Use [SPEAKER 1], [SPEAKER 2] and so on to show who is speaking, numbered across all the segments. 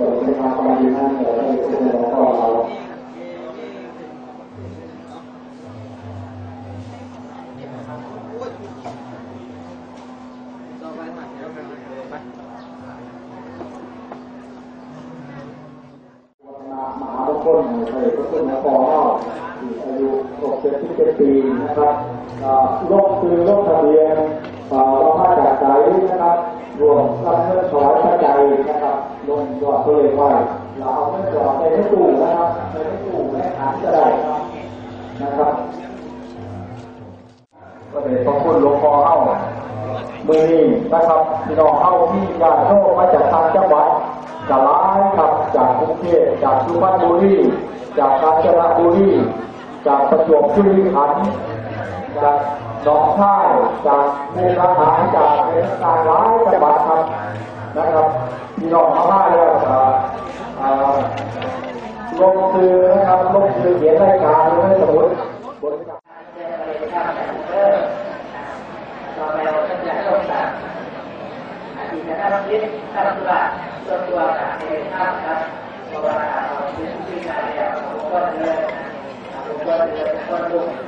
[SPEAKER 1] ส่วนางการดีนั่นเราได้เสนอต่อเราคนเคยก็ขึ้นมาปอปีนะครับโรคคือโรคทะเบียนเรามาจากไหนนะครับ รวมรับเงินถวายปัจจันะครับลงจอดก็เลยไหวเราเอาเงินถวายไปให้ตู้นะครับไปให้ตู้แม่ขายก็ได้นะครับ ก็เลยขอบคุณหลงคอเข้ามือ
[SPEAKER 2] นี้นะครับพี่น้องเข้าที่ญาติโยคมาจากทางจังหวัดจะร้ายครับจากกรุงเทพจากสุพรรณบุรีจากกาญจนบุรีจากประจวบคีรีขันธ์จาก นองคายจากภูกระหายจากต่างหลายจังหวัดครับนะครับพี่น้องมาบ้านแล้วก็อ่าลงซื้อนะครับลงซื้อเขียนรายการหรือไม่สมุดบทบาท
[SPEAKER 3] ต่อไปเราจะจะต้องการอาทิตย์หน้าเราคิดถ้าตัวตัวตัวในภาพครับเพราะว่าเราเป็นผู้ที่การเรียนผมก็เรียนผมก็เรียนก็รู้ในการให้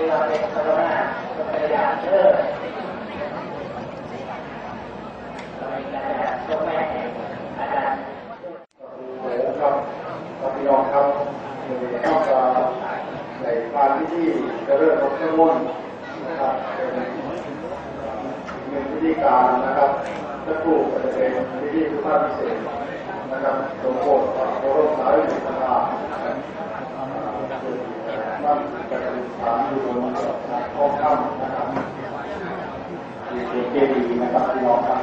[SPEAKER 3] เคารพธรรมะกาเคารพธระของพระเจ้าพระราชพระเจ้าในฐานะที่พระสงฆ์บางคนการแสดงคนเป็นการแสดงมีกว่าพระบาทเป็นสาวแต่พระบาทแต่ปฏิกโค้งคลมีประการในวันเป็นพระบาทเป็นพยานเด้ออะไรกันเนี่ยตัวแม่อาจารย์
[SPEAKER 2] ครับพี่น้องครับก็จะในการที่ที่จะเริ่มรถเครื่องมุ่นนะครับเป็นเป็นวิธีการนะครับจะถูกจะเป็นวิธีภาพพิเศษนะครับหลวงพ่อพระบรมสารีริกธาตุ นั่นจะเป็นฐานอยู่บนทองคำนะครับมีเจดีย์นะครับพี่น้องครับ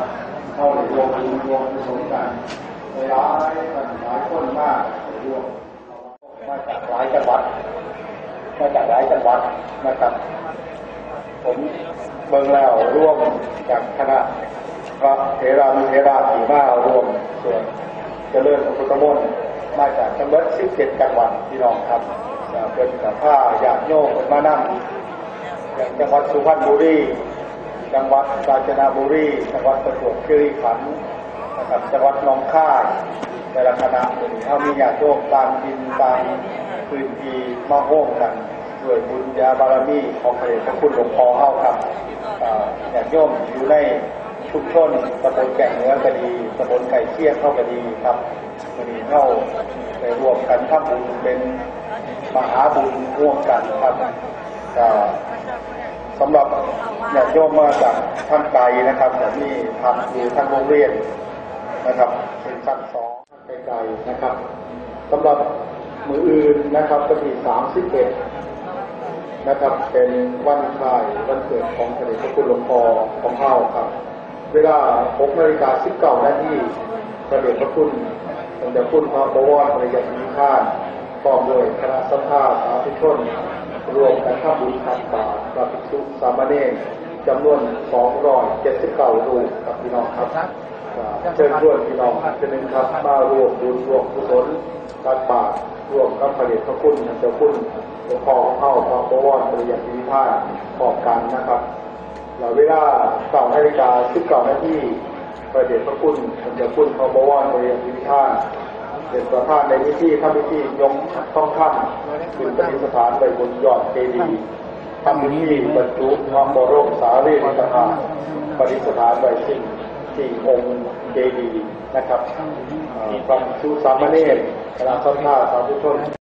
[SPEAKER 2] เข้าในโยมรวมผสมกันหลายหลายคนมากรวมมาจากหลายจังหวัดมาจากหลายจังหวัดนะครับ ผมเบิ่งแล้วร่วมจากคณะพระเทรานุเทราสีมารวมส่วนเจริญพระพุทธมนต์มาจากจังหวัด17จังหวัดพี่น้องครับ เป็นกับผ้าญาติโยมมานั่งอย่างจังหวัดสุพรรณบุรีจังหวัดกาญจนบุรีจังหวัดประจวบคีรีขันธ์นะครับจังหวัดหนองคายแต่ละคณะเขามีญาติโยมตามดินตามพื้นที่มาโฮมกันด้วยบุญญาบารมีของพระเดชพระคุณหลวงพ่อเข้าครับอ่าญาติโยมอยู่ในชุมชนตำบลแก่งเนื้อก็ดีตำบลไก่เชี่ยงเข้าก็ดีครับวันนี้เข้าไปรวมกันทำบุญเป็น มหาบุญร่วมกันครับสำหรับญาติโยมมาจากท่านไกลนะครับแต่นี่ทำอยู่ทางโรงเรียนนะครับเป็นชั้นสองไกลๆนะครับสำหรับมืออื่นนะครับก็ที่สามสิบเอ็ดนะครับ เป็นวันคล้ายวันเกิดของพระเดชพระคุณหลวงพ่อของเฮาครับ เวลา6นาฬิกา19นาทีพระเดชพระคุณสมเด็จคุณพระบวรภริยาธิข้าน พร้อมด้วยคณะสัมภาสาธุชนรวมกันทำบุญทำบาตรพระภิกษุสามเณรจำนวน279รูปครับพี่น้องครับอ่าเชิญชวนพี่น้องเชิญครับมารวมบุญรวมกุศลตักบาตรรวมกับพระเดชพระคุณเจ้าคุณหลวงพ่อของเข้าพระบวรภริยาธิข้านพร้อมกันนะครับเราเวลาสองนาฬิกาสิบเก้านาทีประเดชพระคุณผมจะคุณพระบวรบริยาธิท่าน เป็นประธานในพิธีทำพิธียงต้องข้ามขึ้นปฏิสถานไปบนยอดเจดีย์ทำพิธีบรรจุพระบรมสารีริกธาตุปฏิสถานไปสิ่งที่องค์เจดีย์นะครับมีความสุสามเณรคณะสัมภาสาธุชน